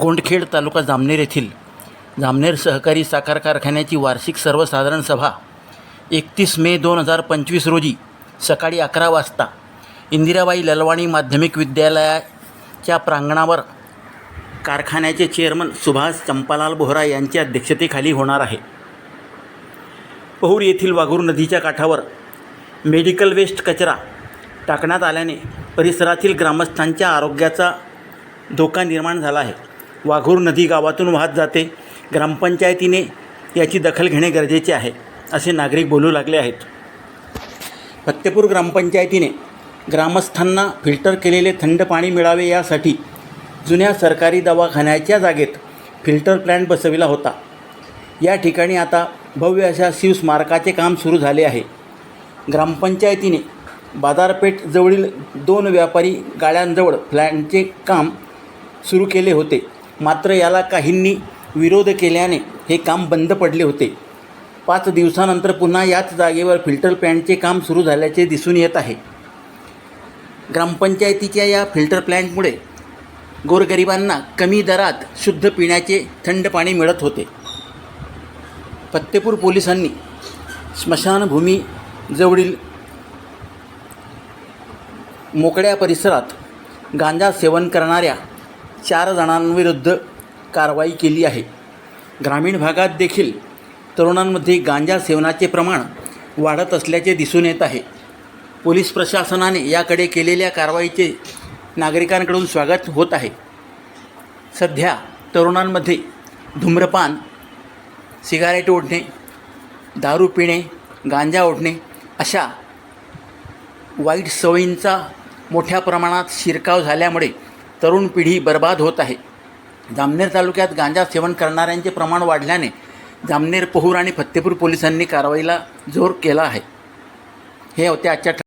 गोंडखेड तालुका जामनेर येथील जामनेर सहकारी साखर कारखान्याची वार्षिक सर्वसाधारण सभा एकतीस मे दोन हजार पंचवीस रोजी सकाळी अकरा वाजता इंदिराबाई ललवाणी माध्यमिक विद्यालयाच्या प्रांगणावर कारखान्याचे चेअरमन सुभाष चंपालाल बोहरा यांच्या अध्यक्षतेखाली होणार आहे. पहूर येथील वाघूर नदीच्या काठावर मेडिकल वेस्ट कचरा टाकण्यात आल्याने परिसरातील ग्रामस्थांच्या आरोग्याचा धोका निर्माण झाला आहे. वाघूर नदी गावातून वाहत जाते. ग्रामपंचायतीने याची दखल घेणे गरजेचे आहे असे नागरिक बोलू लागले आहेत. फत्तेपूर ग्रामपंचायतीने ग्रामस्थांना फिल्टर केलेले थंड पाणी मिळावे यासाठी जुन्या सरकारी दवाखान्याच्या जागेत फिल्टर प्लॅन्ट बसविला होता. या ठिकाणी आता भव्य अशा शिवस्मारकाचे काम सुरू झाले आहे. ग्रामपंचायतीने बाजारपेठजवळील दोन व्यापारी गाड्यांजवळ प्लॅनचे काम सुरू केले होते. मात्र याला काहींनी विरोध केल्याने हे काम बंद पडले होते. पाच दिवसानंतर पुन्हा याच जागेवर फिल्टर प्लॅन्टचे काम सुरू झाल्याचे दिसून येत आहे. ग्रामपंचायतीच्या या फिल्टर प्लॅन्टमुळे गोरगरिबांना कमी दरात शुद्ध पिण्याचे थंड पाणी मिळत होते. फत्तेपूर पोलिसांनी स्मशानभूमीजवळील मोकळ्या परिसरात गांजा सेवन करणाऱ्या चार जणांविरुद्ध कारवाई केली आहे. ग्रामीण भागात देखील तरुणांमध्ये गांजा सेवनाचे प्रमाण वाढत असल्याचे दिसून येत आहे. पोलीस प्रशासनाने याकडे केलेल्या कारवाईचे नागरिकांकडून स्वागत होत आहे. सध्या तरुणांमध्ये धूम्रपान सिगारेट ओढणे दारू पिणे गांजा ओढणे अशा वाईट सवयींचा मोठ्या प्रमाणात शिरकाव झाल्यामुळे तरुण पिढी बर्बाद होत आहे. जामनेर तालुक्यात गांजा सेवन करणाऱ्यांचे प्रमाण वाढल्याने जामनेर पहूर आणि फत्तेपूर पोलिसांनी कारवाईला जोर केला आहे. हे होते आजच्या ठळक